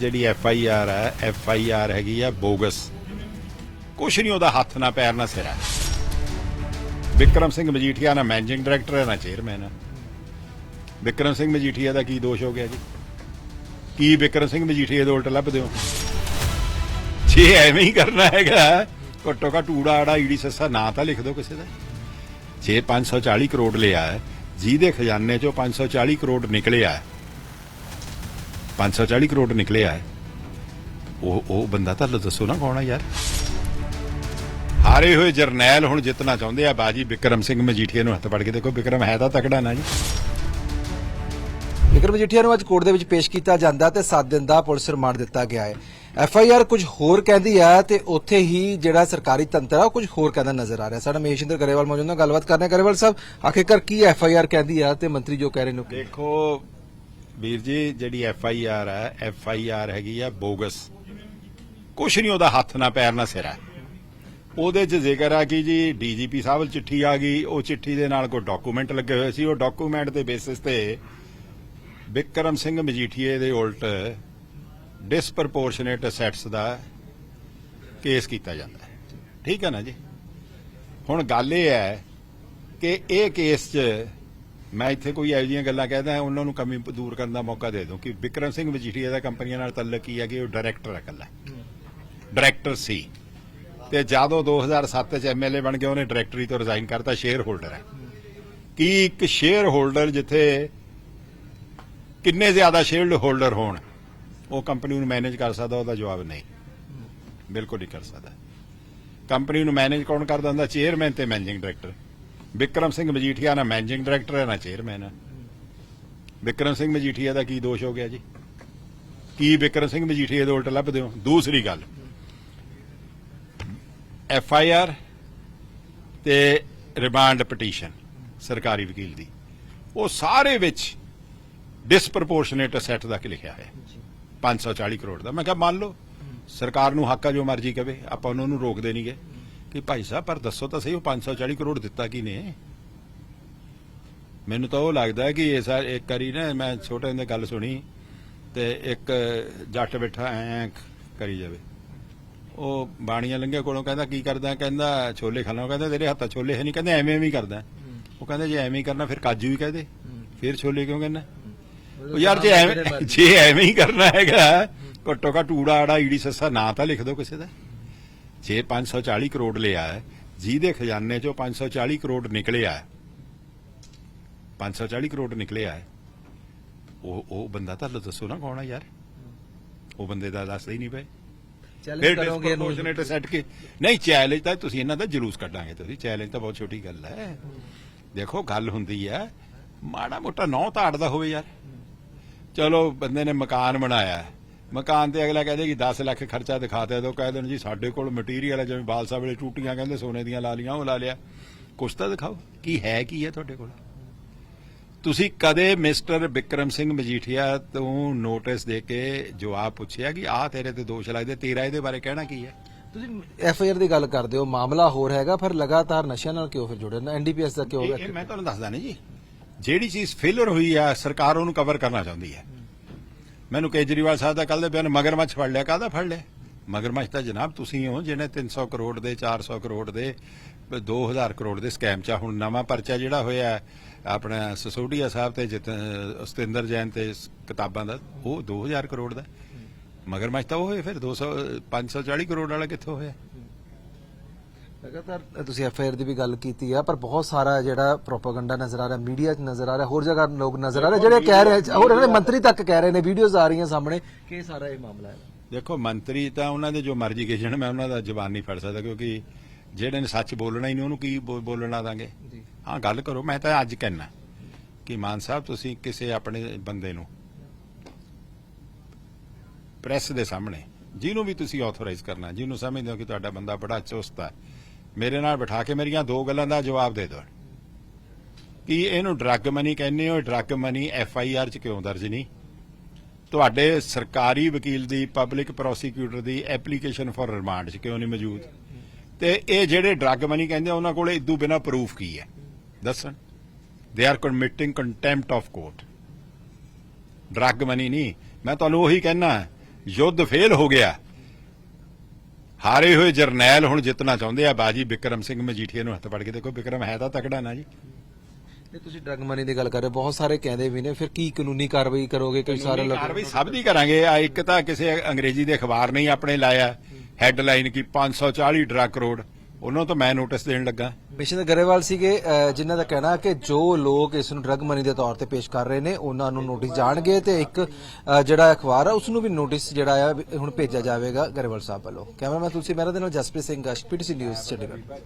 ਜਿਹੜੀ F I R ਹੈ, F I R ਹੈਗੀ ਆ ਬੋਗਸ। ਕੁਛ ਨਹੀਂ ਉਹਦਾ ਹੱਥ, ਨਾ ਪੈਰ, ਨਾ ਸਿਰ ਹੈ। ਵਿਕਰਮ ਸਿੰਘ ਮਜੀਠੀਆ ਨਾ ਮੈਨੇਜਿੰਗ ਡਾਇਰੈਕਟਰ ਹੈ, ਨਾ ਚੇਅਰਮੈਨ ਹੈ। ਵਿਕਰਮ ਸਿੰਘ ਮਜੀਠੀਆ ਦਾ ਕੀ ਦੋਸ਼ ਹੋ ਗਿਆ ਜੀ? ਕੀ ਵਿਕਰਮ ਸਿੰਘ ਮਜੀਠੀਆ ਦੇ ਉਲਟ ਲੱਭਦੇ ਹੋ? ਜੇ ਐਵੇਂ ਹੀ ਕਰਨਾ ਹੈਗਾ, ਘੱਟੋ ਘੱਟ ਊੜਾ ਆੜਾ ਈੜੀ ਸੱਸਾ ਨਾਂ ਤਾਂ ਲਿਖ ਦਿਓ ਕਿਸੇ ਦਾ। ਜੇ 540 ਕਰੋੜ ਲਿਆ ਜਿਹਦੇ ਖਜ਼ਾਨੇ ਚੋਂ 540 ਕਰੋੜ ਨਿਕਲਿਆ 540 ਕਰੋੜ ਨਿਕਲਿਆ ਹੈ। ਉਹ ਉਹ ਬੰਦਾ ਤਾਂ ਦੱਸੋ ਨਾ ਕੌਣ ਹੈ ਯਾਰ। ਹਾਰੇ ਹੋਏ ਜਰਨੈਲ ਹੁਣ ਜਿੱਤਣਾ ਚਾਹੁੰਦੇ ਆ ਬਾਜੀ ਵਿਕਰਮ ਸਿੰਘ ਮਜੀਠੀਆ ਨੂੰ ਹੱਥ ਫੜ ਕੇ ਦੇਖੋ ਵਿਕਰਮ ਹੈ ਤਾਂ ਤਕੜਾ ਨਾ ਜੀ। ਵਿਕਰਮ ਮਜੀਠੀਆ ਨੂੰ ਅੱਜ ਕੋਰਟ ਦੇ ਵਿੱਚ ਪੇਸ਼ ਕੀਤਾ ਜਾਂਦਾ ਤੇ 7 ਦਿਨ ਦਾ ਪੁਲਿਸ ਰਿਮਾਂਡ ਦਿੱਤਾ ਗਿਆ ਹੈ। ਐਫ ਆਈ ਆਰ ਕੁਝ ਹੋਰ ਕਹਿੰਦੀ ਹੈ ਤੇ ਉੱਥੇ ਹੀ ਜਿਹੜਾ ਸਰਕਾਰੀ ਤੰਤਰ ਆ ਕੁਝ ਹੋਰ ਕਹਿੰਦਾ ਨਜ਼ਰ ਆ ਰਿਹਾ। ਸਾਡਾ ਮਹੇਸ਼ਿੰਦਰ ਗਰੇਵਾਲ ਮੌਜੂਦ ਹੈ ਗੱਲਬਾਤ ਕਰਨੇ ਗਰੇਵਾਲ ਸਾਹਿਬ ਆਖਿਰਕਾਰ ਕੀ ਐਫ ਆਈ ਆਰ ਕਹਿੰਦੀ ਆ ਤੇ ਮੰਤਰੀ ਜੋ ਕਹਿ ਰਹੇ ਨੇ? ਦੇਖੋ ਵੀਰ ਜੀ, ਜਿਹੜੀ ਐਫ ਆਈ ਆਰ ਹੈ, ਐਫ ਆਈ ਆਰ ਹੈਗੀ ਆ ਬੋਗਸ। ਕੁਛ ਨਹੀਂ, ਉਹਦਾ ਹੱਥ ਨਾ ਪੈਰ ਨਾ ਸਿਰ ਹੈ। ਉਹਦੇ 'ਚ ਜ਼ਿਕਰ ਆ ਕਿ ਜੀ ਡੀਜੀਪੀ ਸਾਹਿਬ ਵੱਲ ਚਿੱਠੀ ਆ ਗਈ। ਉਹ ਚਿੱਠੀ ਦੇ ਨਾਲ ਕੋਈ ਡਾਕੂਮੈਂਟ ਲੱਗੇ ਹੋਏ ਸੀ। ਉਹ ਡਾਕੂਮੈਂਟ ਦੇ ਬੇਸਿਸ ਤੇ ਬਿਕਰਮ ਸਿੰਘ ਮਜੀਠੀਏ ਦੇ ਉਲਟ ਡਿਸਪ੍ਰੋਪੋਰਸ਼ਨੇਟ ਅਸੈਟਸ ਦਾ ਕੇਸ ਕੀਤਾ ਜਾਂਦਾ ਹੈ। ਠੀਕ ਹੈ ਨਾ ਜੀ? ਹੁਣ ਗੱਲ ਇਹ ਹੈ ਕਿ ਇਹ ਕੇਸ 'ਚ ਮੈਂ ਇੱਥੇ ਕੋਈ ਇਹੋ ਜਿਹੀਆਂ ਗੱਲਾਂ ਕਹਿਦਾ, ਉਹਨਾਂ ਨੂੰ ਕਮੀ ਦੂਰ ਕਰਨ ਦਾ ਮੌਕਾ ਦੇ ਦੂੰ ਕਿ ਵਿਕਰਮ ਸਿੰਘ ਮਜੀਠੀਆ ਦਾ ਕੰਪਨੀਆਂ ਨਾਲ ਤਲਕ ਕੀ ਹੈ ਕਿ ਉਹ ਡਾਇਰੈਕਟਰ ਹੈ ਇਕੱਲਾ। ਡਾਇਰੈਕਟਰ ਸੀ। ਤੇ ਜਦੋਂ 2007 ਚ ਐਮਐਲਏ ਬਣ ਗਿਆ, ਉਹਨੇ ਡਾਇਰੈਕਟਰੀ ਤੋਂ ਰਿਜ਼ਾਈਨ ਕਰਤਾ ਸ਼ੇਅਰ ਹੋਲਡਰ ਹੈ ਕੀ ਇੱਕ ਸ਼ੇਅਰ ਹੋਲਡਰ ਜਿੱਥੇ ਕਿੰਨੇ ਜ਼ਿਆਦਾ ਸ਼ੇਅਰ ਹੋਲਡਰ ਹੋਣ, ਉਹ ਕੰਪਨੀ ਨੂੰ ਮੈਨੇਜ ਕਰ ਸਕਦਾ, ਉਹਦਾ ਜਵਾਬ ਨਹੀਂ। ਬਿਲਕੁਲ ਨਹੀਂ ਕਰ ਸਕਦਾ। ਕੰਪਨੀ ਨੂੰ ਮੈਨੇਜ ਕੌਣ ਕਰਦਾ ਹੁੰਦਾ? ਚੇਅਰਮੈਨ ਤੇ ਮੈਨੇਜਿੰਗ ਡਾਇਰੈਕਟਰ ਵਿਕਰਮ ਸਿੰਘ ਮਜੀਠੀਆ ਨਾ ਮੈਨੇਜਿੰਗ ਡਾਇਰੈਕਟਰ ਹੈ ਨਾ ਚੇਅਰਮੈਨ ਹੈ। ਵਿਕਰਮ ਸਿੰਘ ਮਜੀਠੀਆ ਦਾ ਕੀ ਦੋਸ਼ ਹੋ ਗਿਆ ਜੀ? ਕੀ ਵਿਕਰਮ ਸਿੰਘ ਮਜੀਠੀਆ ਦੇ ਉਲਟ ਲੱਭਦੇ ਹੋ? ਦੂਸਰੀ ਗੱਲ ਐਫ ਆਈ ਆਰ ਤੇ ਰਿਮਾਂਡ ਪਟੀਸ਼ਨ ਸਰਕਾਰੀ ਵਕੀਲ ਦੀ ਉਹ ਸਾਰੇ ਵਿੱਚ ਡਿਸਪ੍ਰੋਪੋਰਸ਼ਨੇਟ ਅਸੈਟ ਦਾ ਕੀ ਲਿਖਿਆ ਹੈ? 540 ਕਰੋੜ ਦਾ। ਮੈਂ ਕਿਹਾ ਮੰਨ ਲਓ ਸਰਕਾਰ ਨੂੰ ਹੱਕ ਆ ਜੋ ਮਰਜ਼ੀ ਕਵੇ ਆਪਾਂ ਉਹਨਾਂ ਨੂੰ ਰੋਕਦੇ ਨਹੀਂਗੇ ਕਿ ਭਾਈ ਸਾਹਿਬ ਪਰ ਦੱਸੋ ਤਾਂ ਸਹੀ ਉਹ 540 ਕਰੋੜ ਦਿੱਤਾ ਕੀ ਨੇ ਮੈਨੂੰ ਤਾਂ ਉਹ ਲੱਗਦਾ ਕਿ ਇਹ ਸਾਰ ਇੱਕ ਵਾਰੀ ਨਾ ਮੈਂ ਛੋਟੇ ਹੁੰਦੇ ਗੱਲ ਸੁਣੀ ਤੇ ਇੱਕ ਜੱਟ ਬੈਠਾ ਐਂ ਕਰੀ ਜਾਵੇ। ਉਹ ਬਾਣੀਆਂ ਲੰਘਿਆ ਕੋਲੋਂ ਕਹਿੰਦਾ ਕੀ ਕਰਦਾ? ਕਹਿੰਦਾ ਛੋਲੇ ਖਾਣਾ। ਕਹਿੰਦਾ ਤੇਰੇ ਹੱਥਾਂ ਛੋਲੇ ਹੈ ਨਹੀਂ ਕਹਿੰਦਾ ਐਵੇਂ ਐਵੇਂ ਕਰਦਾ। ਉਹ ਕਹਿੰਦਾ ਜੇ ਐਵੇਂ ਕਰਨਾ ਫਿਰ ਕਾਜੂ ਵੀ ਕਹਦੇ ਫਿਰ ਛੋਲੇ ਕਿਉਂ ਕਹਿੰਦਾ? ਉਹ ਯਾਰ ਜੇ ਐਵੇਂ ਜੇ ਐਵੇਂ ਹੀ ਕਰਨਾ ਹੈਗਾ ਘੱਟੋ ਘੱਟ ਊੜਾ ਆੜਾ ਈੜੀ ਸੱਸਾ ਨਾਂ ਤਾਂ ਲਿਖ ਦਿਓ ਕਿਸੇ ਦਾ। ਜੇ 540 ਕਰੋੜ ਲਿਆ ਹੈ ਜਿਹਦੇ ਖਜ਼ਾਨੇ ਚੋਂ 540 ਕਰੋੜ ਨਿਕਲਿਆ ਹੈ 540 ਕਰੋੜ ਨਿਕਲਿਆ ਹੈ ਉਹ ਉਹ ਬੰਦਾ ਤਾਂ ਦੱਸੋ ਨਾ ਕੌਣ ਹੈ ਯਾਰ? ਉਹ ਬੰਦੇ ਦਾ ਦੱਸਦੇ ਹੀ ਨਹੀਂ ਪਏ। ਚੈਲੰਜ ਕਰੋਗੇ ਇਹਨੂੰ। ਡਿਸਪ੍ਰੋਪੋਰਸ਼ਨੇਟ ਸੈੱਟ ਕੇ ਨਹੀਂ ਚੈਲੰਜ ਤਾਂ ਤੁਸੀਂ ਇਹਨਾਂ ਦਾ ਜਲੂਸ ਕੱਢਾਂਗੇ ਤੁਸੀਂ ਚੈਲੰਜ ਤਾਂ ਬਹੁਤ ਛੋਟੀ ਗੱਲ ਹੈ। ਦੇਖੋ ਗੱਲ ਹੁੰਦੀ ਹੈ ਮਾੜਾ ਮੋਟਾ ਨੌ ਤਾਂ ਅੜਦਾ ਹੋਵੇ ਯਾਰ। ਚਲੋ ਬੰਦੇ ਨੇ ਮਕਾਨ ਬਣਾਇਆ। ਮਕਾਨ ਤੇ ਅਗਲਾ ਕਹਦੇ ਕਿ 10 ਲੱਖ ਖਰਚਾ ਦਿਖਾਤੇ ਦੋ ਕਹਿ ਦੇਣ ਜੀ ਸਾਡੇ ਕੋਲ ਮਟੀਰੀਅਲ ਹੈ ਜਿਵੇਂ ਬਾਲਸਾ ਵੇਲੇ ਟੂਟੀਆਂ ਕਹਿੰਦੇ ਸੋਨੇ ਦੀਆਂ ਲਾ ਲੀਆਂ ਉਹ ਲਾ ਲਿਆ। ਕੁਛ ਤਾਂ ਦਿਖਾਓ ਕੀ ਹੈ ਕੀ ਹੈ ਤੁਹਾਡੇ ਕੋਲ? ਤੁਸੀਂ ਕਦੇ ਮਿਸਟਰ ਵਿਕਰਮ ਸਿੰਘ ਮਜੀਠੀਆ ਤੋਂ ਨੋਟਿਸ ਦੇ ਕੇ ਜਵਾਬ ਪੁੱਛਿਆ ਕਿ ਆਹ ਤੇਰੇ ਤੇ ਦੋਸ਼ ਲੱਗਦੇ ਤੇਰਾ ਇਹਦੇ ਬਾਰੇ ਕਹਿਣਾ ਕੀ ਹੈ? ਤੁਸੀਂ ਐਫ ਆਈ ਆਰ ਦੀ ਗੱਲ ਕਰਦੇ ਹੋ ਮਾਮਲਾ ਹੋਰ ਹੈਗਾ ਫਿਰ ਲਗਾਤਾਰ ਨਸ਼ਿਆਂ ਨਾਲ ਕਿਉਂ ਫਿਰ ਜੁੜੇ ਨਾ? ਐਨਡੀਪੀਐਸ ਦਾ ਕਿਉਂ ਇਹ ਮੈਂ ਤੁਹਾਨੂੰ ਦੱਸਦਾ ਨਹੀਂ ਜੀ। ਜਿਹੜੀ ਚੀਜ਼ ਫੇਲਰ ਹੋਈ ਆ ਸਰਕਾਰ ਉਹਨੂੰ ਕਵਰ ਕਰਨਾ ਚਾਹੁੰਦੀ ਹੈ। ਮੈਨੂੰ ਕੇਜਰੀਵਾਲ ਸਾਹਿਬ ਦਾ ਕੱਲ ਦੇ ਬਿਆਨ ਮਗਰਮੱਛ ਫੜ ਲਿਆ, ਕਾਹਦਾ ਫੜ ਲਿਆ? ਮਗਰਮੱਛ ਤਾਂ ਜਨਾਬ ਤੁਸੀਂ ਹੋ ਜਿਹਨੇ 300 ਕਰੋੜ ਦੇ 400 ਕਰੋੜ ਦੇ 2000 ਕਰੋੜ ਦੇ ਸਕੈਮ ਚ ਹੁਣ ਨਵਾਂ ਪਰਚਾ ਜਿਹੜਾ ਹੋਇਆ, ਆਪਣਾ ਸਸੋਡੀਆ ਸਾਹਿਬ ਤੇ ਜਿਤ, ਸਤਿੰਦਰ ਜੈਨ ਤੇ ਕਿਤਾਬਾਂ ਦਾ, ਉਹ 2000 ਕਰੋੜ ਦਾ। ਮਗਰਮੱਛ ਤਾਂ ਉਹ ਹੋਏ, ਫਿਰ 200 540 ਕਰੋੜ ਵਾਲਾ ਕਿੱਥੋਂ ਹੋਇਆ? ਲਗਾਤਾਰ ਤੁਸੀਂ ਐਫ ਆਈ ਆਰ ਦੀ ਵੀ ਗੱਲ ਕੀਤੀ ਆ ਪਰ ਬਹੁਤ ਸਾਰਾ ਜਿਹੜਾ ਪ੍ਰੋਪਾਗੈਂਡਾ ਨਜ਼ਰ ਆ ਰਿਹਾ ਮੀਡੀਆ 'ਚ ਨਜ਼ਰ ਆ ਰਿਹਾ ਹੋਰ ਜਗ੍ਹਾ ਲੋਕ ਨਜ਼ਰ ਆ ਰਹੇ ਜਿਹੜੇ ਕਹਿ ਰਹੇ ਹੋਰ ਇਹਨਾਂ ਦੇ ਮੰਤਰੀ ਤੱਕ ਕਹਿ ਰਹੇ ਨੇ ਵੀਡੀਓਜ਼ ਆ ਰਹੀਆਂ ਸਾਹਮਣੇ ਕਿ ਇਹ ਸਾਰਾ ਇਹ ਮਾਮਲਾ ਹੈ? ਦੇਖੋ ਮੰਤਰੀ ਤਾਂ ਉਹਨਾਂ ਦੇ ਜੋ ਮਰਜ਼ੀ ਜਾਣ ਮੈਂ ਉਹਨਾਂ ਦਾ ਜ਼ਬਾਨ ਨਹੀਂ ਫੜ ਸਕਦਾ ਕਿਉਂਕਿ ਜਿਹੜੇ ਨੇ ਸੱਚ ਬੋਲਣਾ ਹੀ ਨਹੀਂ ਉਹਨੂੰ ਕੀ ਬੋਲਣਾ ਦਾਂਗੇ? ਹਾਂ ਗੱਲ ਕਰੋ ਮੈਂ ਤਾਂ ਅੱਜ ਕਹਿਣਾ ਕਿ ਮਾਨ ਸਾਹਿਬ ਤੁਸੀਂ ਕਿਸੇ ਆਪਣੇ ਬੰਦੇ ਨੂੰ ਪ੍ਰੈਸ ਦੇ ਸਾਹਮਣੇ ਜਿਹਨੂੰ ਵੀ ਤੁਸੀਂ ਆਥੋਰਾਈਜ਼ ਕਰਨਾ ਜਿਹਨੂੰ ਸਮਝਦੇ ਹੋ ਕਿ ਤੁਹਾਡਾ ਬੰਦਾ ਬੜਾ ਚੁਸਤ ਹੈ ਮੇਰੇ ਨਾਲ ਬਿਠਾ ਕੇ ਮੇਰੀਆਂ ਦੋ ਗੱਲਾਂ ਦਾ ਜਵਾਬ ਦੇ ਦਿਓ ਕਿ ਇਹਨੂੰ ਡਰੱਗ ਮਨੀ ਕਹਿੰਦੇ ਹੋ? Drug money F I R ਚ ਕਿਉਂ ਦਰਜ ਨਹੀਂ? ਤੁਹਾਡੇ ਸਰਕਾਰੀ ਵਕੀਲ ਦੀ ਪਬਲਿਕ ਪ੍ਰੋਸੀਕਿਊਟਰ ਦੀ ਐਪਲੀਕੇਸ਼ਨ ਫਾਰ ਰਿਮਾਂਡ 'ਚ ਕਿਉਂ ਨਹੀਂ ਮੌਜੂਦ? ਤੇ ਇਹ ਜਿਹੜੇ ਡਰੱਗ ਮਨੀ ਕਹਿੰਦੇ ਉਹਨਾਂ ਕੋਲੇ ਇਦੋਂ ਬਿਨਾ ਪ੍ਰੂਫ ਕੀ ਹੈ? ਦੱਸਣ। They are committing contempt of court drug money ਨਹੀਂ। ਮੈਂ ਤੁਹਾਨੂੰ ਉਹੀ ਕਹਿਣਾ ਯੁੱਧ ਫੇਲ ਹੋ ਗਿਆ। ਹਾਰੇ ਹੋਏ ਜਰਨੈਲ ਹੁਣ ਜਿੱਤਣਾ ਚਾਹੁੰਦੇ ਆ ਬਾਜੀ ਵਿਕਰਮ ਸਿੰਘ ਮਜੀਠੀਆ ਨੂੰ ਹੱਥ ਫੜ ਕੇ ਦੇਖੋ ਵਿਕਰਮ ਹੈ ਤਾਂ ਤਕੜਾ ਨਾ ਜੀ। ਇਹ ਤੁਸੀਂ ਡਰਗ ਮਨੀ ਦੀ ਗੱਲ ਕਰ ਰਹੇ ਬਹੁਤ ਸਾਰੇ ਕਹਿੰਦੇ ਵੀ ਨੇ ਫਿਰ ਕੀ ਕਾਨੂੰਨੀ ਕਾਰਵਾਈ ਕਰੋਗੇ? ਕਈ ਸਾਰੇ ਲੋਕ ਕਾਰਵਾਈ ਸਭ ਦੀ ਕਰਾਂਗੇ ਆ ਇੱਕ ਤਾਂ ਕਿਸੇ ਅੰਗਰੇਜ਼ੀ ਦੇ ਅਖਬਾਰ ਨੇ ਹੀ ਆਪਣੇ ਲਾਇਆ ਹੈਡਲਾਈਨ ਕੀ 540 ਡਰਗ ਕਰੋੜ। ਉਹਨਾਂ ਤੋਂ ਮੈਂ ਨੋਟਿਸ ਦੇਣ ਲੱਗਾ। ਮਿਸ਼ਨ ਗਰੇਵਾਲ ਸੀਗੇ ਜਿਨ੍ਹਾਂ ਦਾ ਕਹਿਣਾ ਕਿ ਜੋ ਲੋਕ ਇਸ ਨੂੰ ਡਰਗ ਮਨੀ ਦੇ ਤੌਰ ਤੇ ਪੇਸ਼ ਕਰ ਰਹੇ ਨੇ, ਉਹਨਾਂ ਨੂੰ ਨੋਟਿਸ ਜਾਣਗੇ ਤੇ ਇੱਕ ਜਿਹੜਾ ਅਖਬਾਰ ਆ, ਉਸ ਨੂੰ ਵੀ ਨੋਟਿਸ ਜਿਹੜਾ ਆ ਹੁਣ ਭੇਜਿਆ ਜਾਵੇਗਾ ਗਰੇਵਾਲ ਸਾਹਿਬ ਵੱਲੋਂ। ਕੈਮਰਾਮੈਨ ਤੁਲਸੀ ਮਹਿਰਾ ਦੇ ਨਾਲ ਜਸਪ੍ਰੀਤ ਸਿੰਘ ਗਸ਼ ਨਿਊਜ਼ ਚੰਡੀਗੜ੍ਹ।